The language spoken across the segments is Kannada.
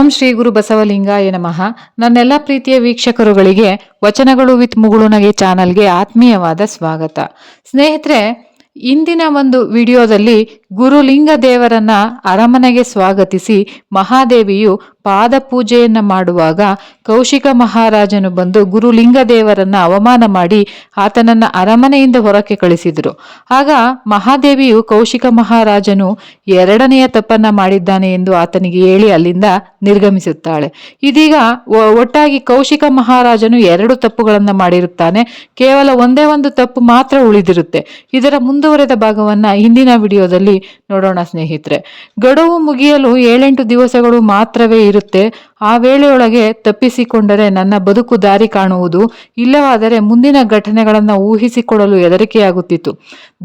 ಓಂ ಶ್ರೀ ಗುರು ಬಸವಲಿಂಗಾಯ ನಮಃ. ನನ್ನೆಲ್ಲ ಪ್ರೀತಿಯ ವೀಕ್ಷಕರುಗಳಿಗೆ, ವಚನಗಳು ವಿತ್ ಮುಗುಳುನಗೆ ಚಾನಲ್ಗೆ ಆತ್ಮೀಯವಾದ ಸ್ವಾಗತ. ಸ್ನೇಹಿತರೆ, ಇಂದಿನ ಒಂದು ವಿಡಿಯೋದಲ್ಲಿ ಗುರುಲಿಂಗ ದೇವರನ್ನ ಅರಮನೆಗೆ ಸ್ವಾಗತಿಸಿ ಮಹಾದೇವಿಯು ಪಾದ ಪೂಜೆಯನ್ನ ಮಾಡುವಾಗ ಕೌಶಿಕ ಮಹಾರಾಜನು ಬಂದು ಗುರುಲಿಂಗ ದೇವರನ್ನ ಅವಮಾನ ಮಾಡಿ ಆತನನ್ನ ಅರಮನೆಯಿಂದ ಹೊರಕ್ಕೆ ಕಳಿಸಿದರು. ಆಗ ಮಹಾದೇವಿಯು ಕೌಶಿಕ ಮಹಾರಾಜನು ಎರಡನೆಯ ತಪ್ಪನ್ನ ಮಾಡಿದ್ದಾನೆ ಎಂದು ಆತನಿಗೆ ಹೇಳಿ ಅಲ್ಲಿಂದ ನಿರ್ಗಮಿಸುತ್ತಾಳೆ. ಇದೀಗ ಒಟ್ಟಾಗಿ ಕೌಶಿಕ ಮಹಾರಾಜನು ಎರಡು ತಪ್ಪುಗಳನ್ನು ಮಾಡಿರುತ್ತಾನೆ. ಕೇವಲ ಒಂದೇ ಒಂದು ತಪ್ಪು ಮಾತ್ರ ಉಳಿದಿರುತ್ತೆ. ಇದರ ಮುಂದುವರೆದ ಭಾಗವನ್ನ ಹಿಂದಿನ ವಿಡಿಯೋದಲ್ಲಿ ನೋಡೋಣ ಸ್ನೇಹಿತರೆ. ಗಡುವು ಮುಗಿಯಲು ಏಳೆಂಟು ದಿವಸಗಳು ಮಾತ್ರವೇ ಇರುತ್ತೆ. ಆ ವೇಳೆಯೊಳಗೆ ತಪ್ಪಿಸಿಕೊಂಡರೆ ನನ್ನ ಬದುಕು ದಾರಿ ಕಾಣುವುದು, ಇಲ್ಲವಾದರೆ ಮುಂದಿನ ಘಟನೆಗಳನ್ನು ಊಹಿಸಿಕೊಳ್ಳಲು ಹೆದರಿಕೆಯಾಗುತ್ತಿತ್ತು.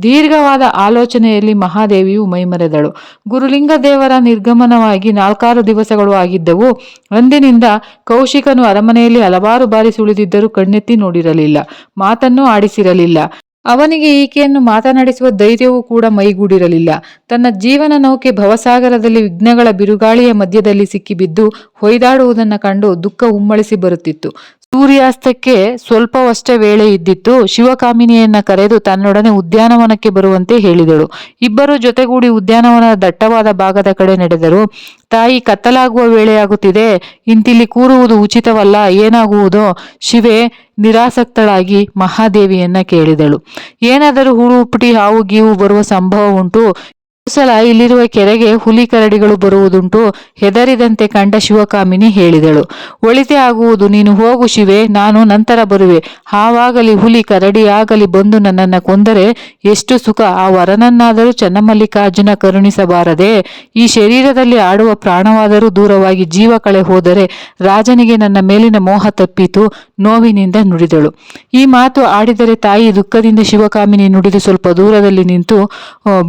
ದೀರ್ಘವಾದ ಆಲೋಚನೆಯಲ್ಲಿ ಮಹಾದೇವಿಯು ಮೈಮರೆದಳು. ಗುರುಲಿಂಗ ದೇವರ ನಿರ್ಗಮನವಾಗಿ ನಾಲ್ಕಾರು ದಿವಸಗಳು ಆಗಿದ್ದವು. ಅಂದಿನಿಂದ ಕೌಶಿಕನು ಅರಮನೆಯಲ್ಲಿ ಹಲವಾರು ಬಾರಿ ಸುಳಿದಿದ್ದರೂ ಕಣ್ಣೆತ್ತಿ ನೋಡಿರಲಿಲ್ಲ. ಮಾತನ್ನು ಆಡಿಸಿರಲಿಲ್ಲ. ಅವನಿಗೆ ಈಕೆಯನ್ನು ಮಾತನಾಡಿಸುವ ಧೈರ್ಯವೂ ಕೂಡ ಮೈಗೂಡಿರಲಿಲ್ಲ. ತನ್ನ ಜೀವನ ನೌಕೆ ಭವಸಾಗರದಲ್ಲಿ ವಿಘ್ನಗಳ ಬಿರುಗಾಳಿಯ ಮಧ್ಯದಲ್ಲಿ ಸಿಕ್ಕಿಬಿದ್ದು, ಹೊಯ್ದಾಡುವುದನ್ನು ಕಂಡು ದುಃಖ ಉಮ್ಮಳಿಸಿ ಬರುತ್ತಿತ್ತು. ಸೂರ್ಯಾಸ್ತಕ್ಕೆ ಸ್ವಲ್ಪವಷ್ಟೇ ವೇಳೆ ಇದ್ದಿತ್ತು, ಶಿವಕಾಮಿನಿಯನ್ನ ಕರೆದು ತನ್ನೊಡನೆ ಉದ್ಯಾನವನಕ್ಕೆ ಬರುವಂತೆ ಹೇಳಿದಳು. ಇಬ್ಬರು ಜೊತೆಗೂಡಿ ಉದ್ಯಾನವನದ ದಟ್ಟವಾದ ಭಾಗದ ಕಡೆ ನಡೆದರು. ತಾಯಿ ಕತ್ತಲಾಗುವ ವೇಳೆಯಾಗುತ್ತಿದೆ ಇಂತಿಲ್ಲಿ ಕೂರುವುದು ಉಚಿತವಲ್ಲ, ಏನಾಗುವುದೋ? ಶಿವೆ ನಿರಾಸಕ್ತಳಾಗಿ ಮಹಾದೇವಿಯನ್ನ ಕೇಳಿದಳು. ಏನಾದರೂ ಹುಳು ಹಾವು ಗೀವು ಬರುವ ಸಂಭವ ಉಂಟು. ಸಲ ಇಲ್ಲಿರುವ ಕೆರೆಗೆ ಹುಲಿ ಕರಡಿಗಳು ಬರುವುದುಂಟು, ಹೆದರಿದಂತೆ ಕಂಡ ಶಿವಕಾಮಿನಿ ಹೇಳಿದಳು. ಒಳಿತೆ ಆಗುವುದು, ನೀನು ಹೋಗು ಶಿವೆ, ನಾನು ನಂತರ ಬರುವೆ. ಹಾವಾಗಲಿ ಹುಲಿ ಕರಡಿಯಾಗಲಿ ಬಂದು ನನ್ನನ್ನು ಕೊಂದರೆ ಎಷ್ಟು ಸುಖ. ಆ ವರನನ್ನಾದರೂ ಚನ್ನಮಲ್ಲಿಕಾರ್ಜುನ ಕರುಣಿಸಬಾರದೆ. ಈ ಶರೀರದಲ್ಲಿ ಆಡುವ ಪ್ರಾಣವಾದರೂ ದೂರವಾಗಿ ಜೀವ ಕಳೆ ಹೋದರೆ ರಾಜನಿಗೆ ನನ್ನ ಮೇಲಿನ ಮೋಹ ತಪ್ಪಿತು ನೋವಿನಿಂದ ನುಡಿದಳು. ಈ ಮಾತು ಆಡಿದರೆ ತಾಯಿ ದುಃಖದಿಂದ ಶಿವಕಾಮಿನಿ ನುಡಿದು ಸ್ವಲ್ಪ ದೂರದಲ್ಲಿ ನಿಂತು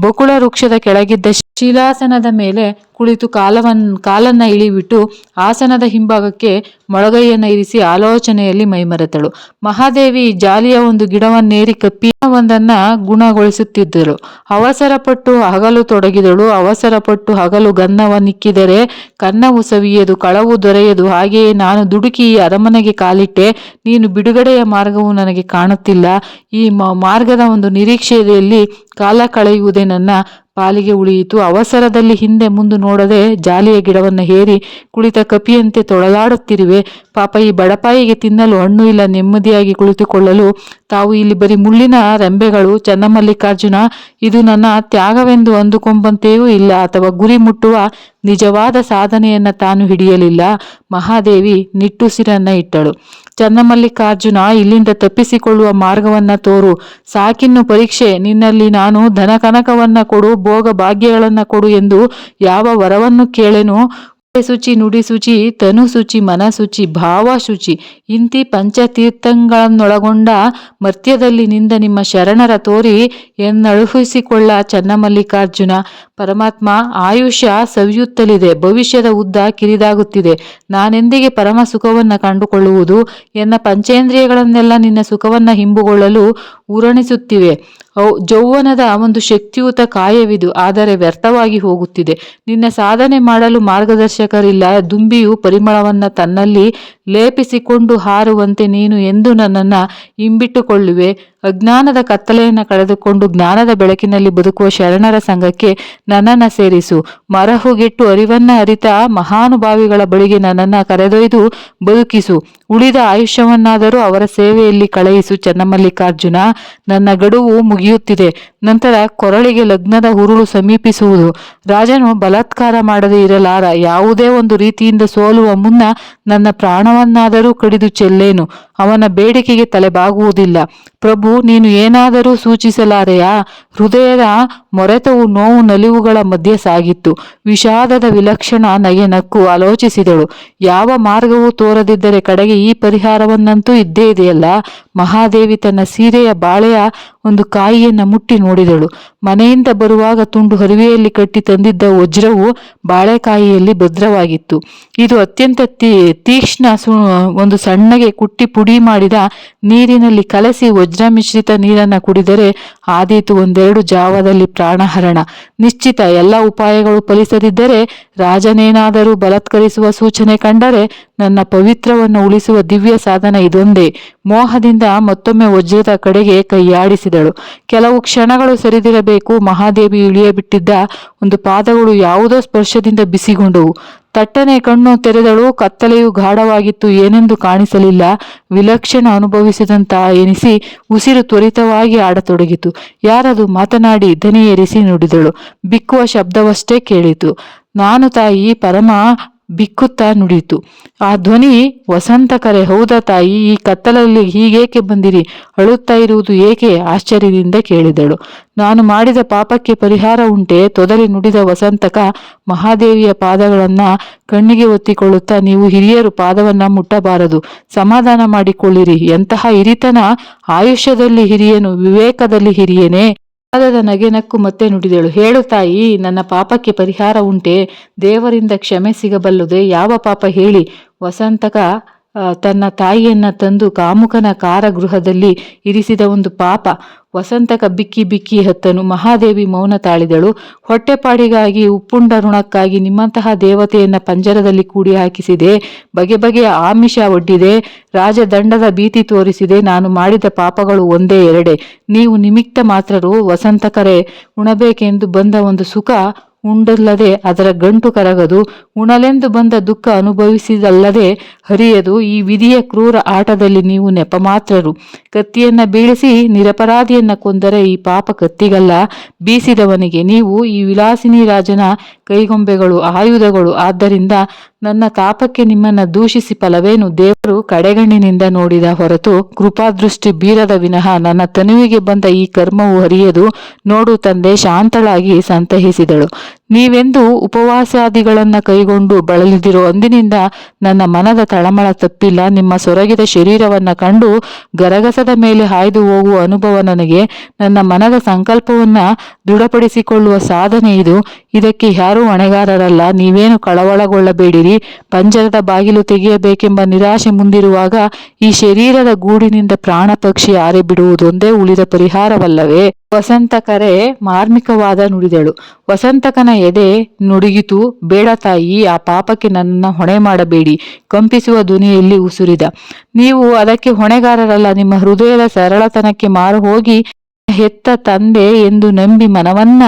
ಬಕುಳ ವೃಕ್ಷದ ಕೆಳಗಿದ್ದ ಶಿಲಾಸನದ ಮೇಲೆ ಕುಳಿತು ಕಾಲವನ್, ಕಾಲನ್ನ ಇಳಿಬಿಟ್ಟು ಆಸನದ ಹಿಂಭಾಗಕ್ಕೆ ಮೊಳಗೈಯನ್ನ ಇರಿಸಿ ಆಲೋಚನೆಯಲ್ಲಿ ಮೈಮರೆತಳು. ಮಹಾದೇವಿ ಜಾಲಿಯ ಒಂದು ಗಿಡವನ್ನೇರಿ ಒಂದನ್ನ ಗುಣಗೊಳಿಸುತ್ತಿದ್ದರು. ಅವಸರಪಟ್ಟು ಹಗಲು ತೊಡಗಿದಳು. ಅವಸರಪಟ್ಟು ಹಗಲು ಗನ್ನವನ್ನಿಕ್ಕಿದರೆ ಕನ್ನವು ಸವಿಯದು, ಕಳವು ದೊರೆಯದು, ಹಾಗೆಯೇ ನಾನು ದುಡುಕಿ ಅರಮನೆಗೆ ಕಾಲಿಟ್ಟೆ. ನೀನು ಬಿಡುಗಡೆಯ ಮಾರ್ಗವು ನನಗೆ ಕಾಣುತ್ತಿಲ್ಲ. ಈ ಮಾರ್ಗದ ಒಂದು ನಿರೀಕ್ಷೆಯಲ್ಲಿ ಕಾಲ ಕಳೆಯುವುದೇ ನನ್ನ ಪಾಲಿಗೆ ಉಳಿಯಿತು. ಅವಸರದಲ್ಲಿ ಹಿಂದೆ ಮುಂದೆ ನೋಡದೆ ಜಾಲಿಯ ಗಿಡವನ್ನು ಹೇರಿ ಕುಳಿತ ಕಪಿಯಂತೆ ತೊಳಲಾಡುತ್ತಿರುವೆ. ಪಾಪ ಈ ಬಡಪಾಯಿಗೆ ತಿನ್ನಲು ಹಣ್ಣು ಇಲ್ಲ, ನೆಮ್ಮದಿಯಾಗಿ ಕುಳಿತುಕೊಳ್ಳಲು. ತಾವು ಇಲ್ಲಿ ಬರೀ ಮುಳ್ಳಿನ ರೆಂಬೆಗಳು. ಚನ್ನಮಲ್ಲಿಕಾರ್ಜುನ, ಇದು ನನ್ನ ತ್ಯಾಗವೆಂದು ಅಂದುಕೊಂಬಂತೆಯೂ ಇಲ್ಲ. ಅಥವಾ ಗುರಿ ಮುಟ್ಟುವ ನಿಜವಾದ ಸಾಧನೆಯನ್ನು ತಾನು ಹಿಡಿಯಲಿಲ್ಲ. ಮಹಾದೇವಿ ನಿಟ್ಟುಸಿರನ್ನ ಇಟ್ಟಳು. ಚನ್ನಮಲ್ಲಿಕಾರ್ಜುನ ಇಲ್ಲಿಂದ ತಪ್ಪಿಸಿಕೊಳ್ಳುವ ಮಾರ್ಗವನ್ನ ತೋರು. ಸಾಕಿನ್ನು ಪರೀಕ್ಷೆ, ನಿನ್ನಲ್ಲಿ ನಾನು ಧನಕನಕವನ್ನ ಕೊಡು, ಭೋಗ ಭಾಗ್ಯಗಳನ್ನ ಕೊಡು ಎಂದು ಯಾವ ವರವನ್ನು ಕೇಳೆನು ಶುಚಿ ನುಡಿ ಶುಚಿ ತನು ಶುಚಿ ಮನ ಶುಚಿ ಭಾವ ಶುಚಿ ಇಂತಿ ಪಂಚತೀರ್ಥಗಳನ್ನೊಳಗೊಂಡ ಮರ್ತ್ಯದಲ್ಲಿ ನಿಂದ ನಿಮ್ಮ ಶರಣರ ತೋರಿ ಎನ್ನಳುಹಿಸಿಕೊಳ್ಳ ಚನ್ನಮಲ್ಲಿಕಾರ್ಜುನ. ಪರಮಾತ್ಮ, ಆಯುಷ್ಯ ಸವಿಯುತ್ತಲಿದೆ, ಭವಿಷ್ಯದ ಉದ್ದ ಕಿರಿದಾಗುತ್ತಿದೆ. ನಾನೆಂದಿಗೆ ಪರಮ ಸುಖವನ್ನು ಕಂಡುಕೊಳ್ಳುವುದು? ಎನ್ನ ಪಂಚೇಂದ್ರಿಯಗಳನ್ನೆಲ್ಲ ನಿನ್ನ ಸುಖವನ್ನು ಹಿಂಬುಗೊಳ್ಳಲು ಉರಣಿಸುತ್ತಿವೆ ಜೌವನದ ಒಂದು ಶಕ್ತಿಯುತ ಕಾಯವಿದು ಆದರೆ ವ್ಯರ್ಥವಾಗಿ ಹೋಗುತ್ತಿದೆ. ನಿನ್ನ ಸಾಧನೆ ಮಾಡಲು ಮಾರ್ಗದರ್ಶಕರಿಲ್ಲ ದುಂಬಿಯು ಪರಿಮಳವನ್ನ ತನ್ನಲ್ಲಿ ಲೇಪಿಸಿಕೊಂಡು ಹಾರುವಂತೆ ನೀನು ಎಂದು ನನ್ನನ್ನ ಹಿಂಬಿಟ್ಟುಕೊಳ್ಳುವೆ. ಅಜ್ಞಾನದ ಕತ್ತಲೆಯನ್ನು ಕಳೆದುಕೊಂಡು ಜ್ಞಾನದ ಬೆಳಕಿನಲ್ಲಿ ಬದುಕುವ ಶರಣರ ಸಂಘಕ್ಕೆ ನನ್ನನ್ನ ಸೇರಿಸು. ಮರಹುಗೆಟ್ಟು ಅರಿವನ್ನ ಅರಿತ ಮಹಾನುಭಾವಿಗಳ ಬಳಿಗೆ ನನ್ನನ್ನ ಕರೆದೊಯ್ದು ಬದುಕಿಸು. ಉಳಿದ ಆಯುಷ್ಯವನ್ನಾದರೂ ಅವರ ಸೇವೆಯಲ್ಲಿ ಕಳೆಯಿಸು, ಚನ್ನಮಲ್ಲಿಕಾರ್ಜುನ. ನನ್ನ ಗಡುವು ಮುಗಿಯುತ್ತಿದೆ. ನಂತರ ಕೊರಳಿಗೆ ಲಗ್ನದ ಹುರುಳು ಸಮೀಪಿಸುವುದು. ರಾಜನು ಬಲಾತ್ಕಾರ ಮಾಡದೇ ಇರಲಾರ. ಯಾವುದೇ ಒಂದು ರೀತಿಯಿಂದ ಸೋಲುವ ಮುನ್ನ ನನ್ನ ಪ್ರಾಣವನ್ನಾದರೂ ಕಡಿದು ಚೆಲ್ಲೇನು. ಅವನ ಬೇಡಿಕೆಗೆ ತಲೆಬಾಗುವುದಿಲ್ಲ. ಪ್ರಭು ನೀನು ಏನಾದರೂ ಸೂಚಿಸಲಾರೆಯಾ? ಹೃದಯದ ಮೊರೆತವು ನೋವು ನಲಿವುಗಳ ಮಧ್ಯೆ ಸಾಗಿತ್ತು. ವಿಷಾದದ ವಿಲಕ್ಷಣ ನಯನಕ್ಕು ಆಲೋಚಿಸಿದಳು. ಯಾವ ಮಾರ್ಗವೂ ತೋರದಿದ್ದರೆ ಕಡೆಗೆ ಈ ಪರಿಹಾರವನ್ನಂತೂ ಇದ್ದೇ ಇದೆಯಲ್ಲ? ಮಹಾದೇವಿ ತನ್ನ ಸೀರೆಯ ಬಾಳೆಯ ಒಂದು ಕಾಯಿಯನ್ನ ಮುಟ್ಟಿ ನೋಡಿದಳು. ಮನೆಯಿಂದ ಬರುವಾಗ ತುಂಡು ಹರಿವೆಯಲ್ಲಿ ಕಟ್ಟಿ ತಂದಿದ್ದ ವಜ್ರವು ಬಾಳೆಕಾಯಿಯಲ್ಲಿ ಭದ್ರವಾಗಿತ್ತು. ಇದು ಅತ್ಯಂತ ತೀ, ತೀಕ್ಷ್ಣ ಒಂದು ಸಣ್ಣಗೆ ಕುಟ್ಟಿ ಪುಡಿ ಮಾಡಿದ ನೀರಿನಲ್ಲಿ ಕಲಸಿ ವಜ್ರ ಮಿಶ್ರಿತ ನೀರನ್ನು ಕುಡಿದರೆ ಆದೀತು ಒಂದೆರಡು ಜಾವದಲ್ಲಿ ಪ್ರಾಣಹರಣ. ನಿಶ್ಚಿತ ಎಲ್ಲ ಉಪಾಯಗಳು ಫಲಿಸದಿದ್ದರೆ ರಾಜನೇನಾದರೂ ಬಲತ್ಕರಿಸುವ ಸೂಚನೆ ಕಂಡರೆ ನನ್ನ ಪವಿತ್ರವನ್ನು ಉಳಿಸುವ ದಿವ್ಯ ಸಾಧನ ಇದೊಂದೇ. ಮೋಹದಿಂದ ಮತ್ತೊಮ್ಮೆ ವಜ್ರದ ಕಡೆಗೆ ಕೈಯಾಡಿಸಿದಳು. ಕೆಲವು ಕ್ಷಣಗಳು ಸರಿದಿರಬೇಕು. ಮಹಾದೇವಿ ಇಳಿಯಬಿಟ್ಟಿದ್ದ ಒಂದು ಪಾದಗಳು ಯಾವುದೋ ಸ್ಪರ್ಶದಿಂದ ಬಿಸಿಗೊಂಡವು. ತಟ್ಟನೆ ಕಣ್ಣು ತೆರೆದಳು, ಕತ್ತಲೆಯು ಗಾಢವಾಗಿತ್ತು, ಏನೆಂದು ಕಾಣಿಸಲಿಲ್ಲ. ವಿಲಕ್ಷಣ ಅನುಭವಿಸಿದಂತ ಎನಿಸಿ ಉಸಿರು ತ್ವರಿತವಾಗಿ ಆಡತೊಡಗಿತು. ಯಾರದು ಮಾತನಾಡಿ ದನಿಯೇರಿಸಿ ನುಡಿದಳು. ಬಿಕ್ಕುವ ಶಬ್ದವಷ್ಟೇ ಕೇಳಿತು. ನಾನು ತಾಯಿ ಪರಮ ಬಿಕ್ಕುತ್ತಾ ನುಡಿಯಿತು. ಆ ಧ್ವನಿ, ವಸಂತ ಕರೆ, ಹೌದಾ ತಾಯಿ, ಈ ಕತ್ತಲಲ್ಲಿ ಹೀಗೇಕೆ ಬಂದಿರಿ? ಅಳುತ್ತಾ ಇರುವುದು ಏಕೆ? ಆಶ್ಚರ್ಯದಿಂದ ಕೇಳಿದಳು. ನಾನು ಮಾಡಿದ ಪಾಪಕ್ಕೆ ಪರಿಹಾರ ಉಂಟೆ. ತೊದಲಿ ನುಡಿದ ವಸಂತಕ ಮಹಾದೇವಿಯ ಪಾದಗಳನ್ನ ಕಣ್ಣಿಗೆ ಒತ್ತಿಕೊಳ್ಳುತ್ತಾ ನೀವು ಹಿರಿಯರು ಪಾದವನ್ನ ಮುಟ್ಟಬಾರದು. ಸಮಾಧಾನ ಮಾಡಿಕೊಳ್ಳಿರಿ. ಎಂತಹ ಹಿರಿತನ ಆಯುಷ್ಯದಲ್ಲಿ ಹಿರಿಯನು, ವಿವೇಕದಲ್ಲಿ ಹಿರಿಯನೇ. ಪಾದದ ನಗೆನಕ್ಕು ಮತ್ತೆ ನುಡಿದಳು. ಹೇಳು ತಾಯಿ, ನನ್ನ ಪಾಪಕ್ಕೆ ಪರಿಹಾರ ಉಂಟೆ. ದೇವರಿಂದ ಕ್ಷಮೆ ಸಿಗಬಲ್ಲದೆ. ಯಾವ ಪಾಪ ಹೇಳಿ? ವಸಂತಕ ತನ್ನ ತಾಯಿಯನ್ನ ತಂದು ಕಾಮುಕನ ಕಾರಗೃಹದಲ್ಲಿ ಇರಿಸಿದ ಒಂದು ಪಾಪ. ವಸಂತಕ ಬಿಕ್ಕಿ ಬಿಕ್ಕಿ ಹತ್ತನು. ಮಹಾದೇವಿ ಮೌನ ತಾಳಿದಳು. ಹೊಟ್ಟೆಪಾಡಿಗಾಗಿ ಉಪ್ಪುಂಡ ಋಣಕ್ಕಾಗಿ ನಿಮ್ಮಂತಹ ದೇವತೆಯನ್ನ ಪಂಜರದಲ್ಲಿ ಕೂಡಿ ಹಾಕಿಸಿದೆ. ಬಗೆ ಬಗೆಯ ಆಮಿಷ ಒಡ್ಡಿದೆ. ರಾಜದಂಡದ ಭೀತಿ ತೋರಿಸಿದೆ. ನಾನು ಮಾಡಿದ ಪಾಪಗಳು ಒಂದೇ ಎರಡೇ. ನೀವು ನಿಮಿತ್ತ ಮಾತ್ರರು ವಸಂತಕರೇ ಉಣಬೇಕೆಂದು ಬಂದ ಒಂದು ಸುಖ ಉಂಡಲ್ಲದೆ ಅದರ ಗಂಟು ಕರಗದು, ಉಣಲೆಂದು ಬಂದ ದುಃಖ ಅನುಭವಿಸಿದಲ್ಲದೆ ಹರಿಯದು, ಈ ವಿಧಿಯ ಕ್ರೂರ ಆಟದಲ್ಲಿ ನೀವು ನೆಪ ಮಾತ್ರರು ಕತ್ತಿಯನ್ನ ಬೀಳಿಸಿ ನಿರಪರಾಧಿಯನ್ನ ಕೊಂದರೆ ಈ ಪಾಪ ಕತ್ತಿಗಲ್ಲ. ಬೀಸಿದವನಿಗೆ ನೀವು ಈ ವಿಲಾಸಿನಿ ರಾಜನ ಕೈಗೊಂಬೆಗಳು, ಆಯುಧಗಳು. ಆದ್ದರಿಂದ ನನ್ನ ತಾಪಕ್ಕೆ ನಿಮ್ಮನ್ನ ದೂಷಿಸಿ ಫಲವೇನು ದೇವರು ಕಡೆಗಣ್ಣಿನಿಂದ ನೋಡಿದ ಹೊರತು ಕೃಪಾದೃಷ್ಟಿ ಬೀರದ ವಿನಃ ನನ್ನ ತನುವಿಗೆ ಬಂದ ಈ ಕರ್ಮವು ಹರಿಯದು, ನೋಡು ತಂದೆ ಶಾಂತಳಾಗಿ ಸಂತಹಿಸಿದಳು ನೀವೆಂದು ಉಪವಾಸಾದಿಗಳನ್ನು ಕೈಗೊಂಡು ಬಳಲಿದಿರೋ ಅಂದಿನಿಂದ ನನ್ನ ಮನದ ತಳಮಳ ತಪ್ಪಿಲ್ಲ, ನಿಮ್ಮ ಸೊರಗಿದ ಶರೀರವನ್ನ ಕಂಡು ಗರಗಸದ ಮೇಲೆ ಹಾಯ್ದು ಹೋಗುವ ಅನುಭವ ನನಗೆ, ನನ್ನ ಮನದ ಸಂಕಲ್ಪವನ್ನ ದೃಢಪಡಿಸಿಕೊಳ್ಳುವ ಸಾಧನೆ ಇದು, ಇದಕ್ಕೆ ಯಾರೂ ಹೊಣೆಗಾರರಲ್ಲ, ನೀವೇನು ಕಳವಳಗೊಳ್ಳಬೇಡಿರಿ ಪಂಜರದ ಬಾಗಿಲು ತೆಗೆಯಬೇಕೆಂಬ ನಿರಾಶೆ ಮುಂದಿರುವಾಗ ಈ ಶರೀರದ ಗೂಡಿನಿಂದ ಪ್ರಾಣ ಪಕ್ಷಿ ಆರೆ ಬಿಡುವುದೊಂದೇ ಉಳಿದ ಪರಿಹಾರವಲ್ಲವೇ? ವಸಂತ ಕರೆ ಮಾರ್ಮಿಕವಾದ ನುಡಿದಳು. ವಸಂತಕನ ಎದೆ ನುಡಿಗಿತು, ಬೇಡ ತಾಯಿ, ಆ ಪಾಪಕ್ಕೆ ನನ್ನನ್ನು ಹೊಣೆ ಮಾಡಬೇಡಿ, ಕಂಪಿಸುವ ಧ್ವನಿಯಲ್ಲಿ ಉಸುರಿದ. ನೀವು ಅದಕ್ಕೆ ಹೊಣೆಗಾರರಲ್ಲ, ನಿಮ್ಮ ಹೃದಯದ ಸರಳತನಕ್ಕೆ ಮಾರು ಹೋಗಿ ಹೆತ್ತ ತಂದೆ ಎಂದು ನಂಬಿ ಮನವನ್ನ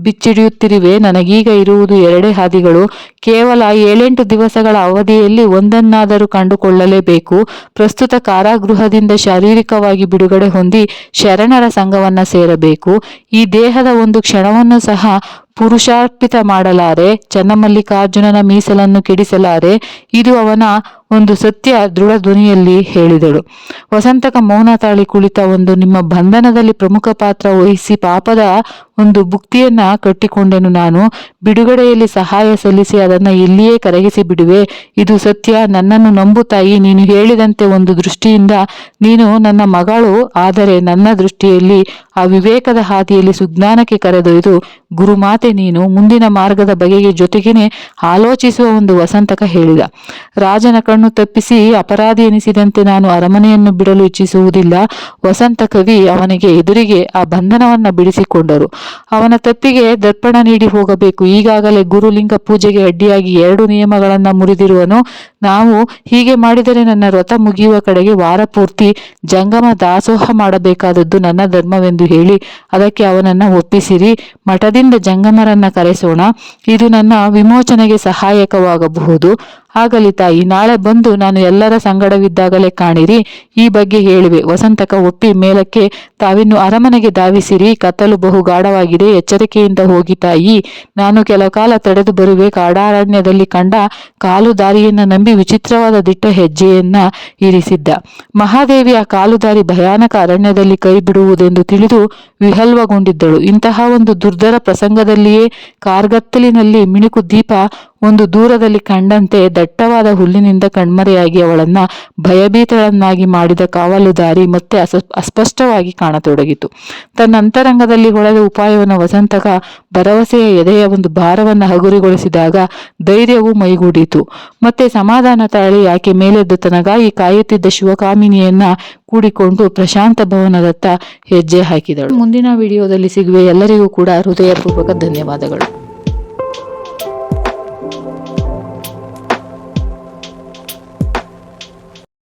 ಬಿಚ್ಚಿಡಿಯುತ್ತಿರುವೆ. ನನಗೀಗ ಇರುವುದು ಎರಡೇ ಹಾದಿಗಳು. ಕೇವಲ ಏಳೆಂಟು ದಿವಸಗಳ ಅವಧಿಯಲ್ಲಿ ಒಂದನ್ನಾದರೂ ಕಂಡುಕೊಳ್ಳಲೇಬೇಕು. ಪ್ರಸ್ತುತ ಕಾರಾಗೃಹದಿಂದ ಶಾರೀರಿಕವಾಗಿ ಬಿಡುಗಡೆ ಹೊಂದಿ ಶರಣರ ಸಂಘವನ್ನ ಸೇರಬೇಕು. ಈ ದೇಹದ ಒಂದು ಕ್ಷಣವನ್ನು ಸಹ ಪುರುಷಾರ್ಪಿತ ಮಾಡಲಾರೆ. ಚನ್ನಮಲ್ಲಿಕಾರ್ಜುನನ ಮೀಸಲನ್ನು ಕೆಡಿಸಲಾರೆ. ಇದು ಅವನ ಒಂದು ಸತ್ಯ ದೃಢ ಧ್ವನಿಯಲ್ಲಿ ಹೇಳಿದಳು. ವಸಂತಕ ಮೌನ ತಾಳಿ ಕುಳಿತ ಒಂದು ನಿಮ್ಮ ಬಂಧನದಲ್ಲಿ ಪ್ರಮುಖ ಪಾತ್ರ ವಹಿಸಿ ಪಾಪದ ಒಂದು ಭುಕ್ತಿಯನ್ನ ಕಟ್ಟಿಕೊಂಡೆನು ನಾನು. ಬಿಡುಗಡೆಯಲ್ಲಿ ಸಹಾಯ ಸಲ್ಲಿಸಿ ಅದನ್ನ ಇಲ್ಲಿಯೇ ಕರಗಿಸಿ ಬಿಡುವೆ. ಇದು ಸತ್ಯ. ನನ್ನನ್ನು ನಂಬು ತಾಯಿ. ನೀನು ಹೇಳಿದಂತೆ ಒಂದು ದೃಷ್ಟಿಯಿಂದ ನೀನು ನನ್ನ ಮಗಳು. ಆದರೆ ನನ್ನ ದೃಷ್ಟಿಯಲ್ಲಿ ಆ ವಿವೇಕದ ಹಾದಿಯಲ್ಲಿ ಸುಜ್ಞಾನಕ್ಕೆ ಕರೆದೊಯ್ದು, ಗುರುಮಾತೆ ನೀನು ಮುಂದಿನ ಮಾರ್ಗದ ಬಗೆಗೆ ಜೊತೆಗೇನೆ ಆಲೋಚಿಸುವ ಒಂದು ವಸಂತಕ ಹೇಳಿದ. ರಾಜನ ಕಣ್ಣು ತಪ್ಪಿಸಿ ಅಪರಾಧಿ ಎನಿಸಿದಂತೆ ನಾನು ಅರಮನೆಯನ್ನು ಬಿಡಲು ಇಚ್ಛಿಸುವುದಿಲ್ಲ. ವಸಂತ ಕವಿ ಅವನಿಗೆ ಎದುರಿಗೆ ಆ ಬಂಧನವನ್ನ ಬಿಡಿಸಿಕೊಂಡರು. ಅವನ ತಪ್ಪಿಗೆ ದರ್ಪಣ ನೀಡಿ ಹೋಗಬೇಕು. ಈಗಾಗಲೇ ಗುರುಲಿಂಗ ಪೂಜೆಗೆ ಅಡ್ಡಿಯಾಗಿ ಎರಡು ನಿಯಮಗಳನ್ನ ಮುರಿದಿರುವನು. ನಾವು ಹೀಗೆ ಮಾಡಿದರೆ ನನ್ನ ವ್ರತ ಮುಗಿಯುವ ಕಡೆಗೆ ವಾರ ಪೂರ್ತಿ ಜಂಗಮ ದಾಸೋಹ ಮಾಡಬೇಕಾದದ್ದು ನನ್ನ ಧರ್ಮವೆಂದು ಹೇಳಿ ಅದಕ್ಕೆ ಅವನನ್ನ ಒಪ್ಪಿಸಿರಿ. ಮಠದಿಂದ ಜಂಗಮರನ್ನ ಕರೆಸೋಣ. ಇದು ನನ್ನ ವಿಮೋಚನೆಗೆ ಸಹಾಯಕವಾಗಬಹುದು. ಆಗಲಿ ತಾಯಿ, ನಾಳೆ ಬಂದು ನಾನು ಎಲ್ಲರ ಸಂಗಡವಿದ್ದಾಗಲೇ ಕಾಣಿರಿ. ಈ ಬಗ್ಗೆ ಹೇಳುವೆ. ವಸಂತಕ ಒಪ್ಪಿ ಮೇಲಕ್ಕೆ ತಾವಿನ್ನು ಅರಮನೆಗೆ ಧಾವಿಸಿರಿ. ಕತ್ತಲು ಬಹು ಗಾಢವಾಗಿದೆ. ಎಚ್ಚರಿಕೆಯಿಂದ ಹೋಗಿ ತಾಯಿ. ನಾನು ಕೆಲ ಕಾಲ ತಡೆದು ಬರುವೆ. ಕಾಡಾರಣ್ಯದಲ್ಲಿ ಕಂಡ ಕಾಲು ದಾರಿಯನ್ನ ನಂಬಿ ವಿಚಿತ್ರವಾದ ದಿಟ್ಟ ಹೆಜ್ಜೆಯನ್ನ ಇರಿಸಿದ್ದ. ಮಹಾದೇವಿಯ ಕಾಲು ಕಾಲುದಾರಿ ಭಯಾನಕ ಅರಣ್ಯದಲ್ಲಿ ಕೈ ಬಿಡುವುದೆಂದು ತಿಳಿದು ವಿಹಲ್ವಗೊಂಡಿದ್ದಳು. ಇಂತಹ ಒಂದು ದುರ್ಧರ ಪ್ರಸಂಗದಲ್ಲಿಯೇ ಕಾರ್ಗತ್ತಲಿನಲ್ಲಿ ಮಿಣುಕು ದೀಪ ಒಂದು ದೂರದಲ್ಲಿ ಕಂಡಂತೆ ದಟ್ಟವಾದ ಹುಲ್ಲಿನಿಂದ ಕಣ್ಮರೆಯಾಗಿ ಅವಳನ್ನ ಭಯಭೀತಳನ್ನಾಗಿ ಮಾಡಿದ ಕಾವಲುದಾರಿ ಮತ್ತೆ ಅಸ, ಅಸ್ಪಷ್ಟವಾಗಿ ಕಾಣತೊಡಗಿತು. ತನ್ನ ಅಂತರಂಗದಲ್ಲಿ ಹೊಳೆದ ಉಪಾಯವನ್ನು ವಸಂತಕ ಭರವಸೆಯ ಎದೆಯ ಒಂದು ಭಾರವನ್ನು ಹಗುರಿಗೊಳಿಸಿದಾಗ ಧೈರ್ಯವು ಮೈಗೂಡಿತು. ಮತ್ತೆ ಸಮಾಧಾನ ತಾಳಿ ಆಕೆ ಮೇಲೆದ್ದು ತನಗಾಗಿ ಕಾಯುತ್ತಿದ್ದ ಶಿವಕಾಮಿನಿಯನ್ನ ಕೂಡಿಕೊಂಡು ಪ್ರಶಾಂತ ಭವನದತ್ತ ಹೆಜ್ಜೆ ಹಾಕಿದಳು. ಮುಂದಿನ ವಿಡಿಯೋದಲ್ಲಿ ಸಿಗುವೆ ಎಲ್ಲರಿಗೂ ಕೂಡ ಹೃದಯಪೂರ್ವಕ ಧನ್ಯವಾದಗಳು.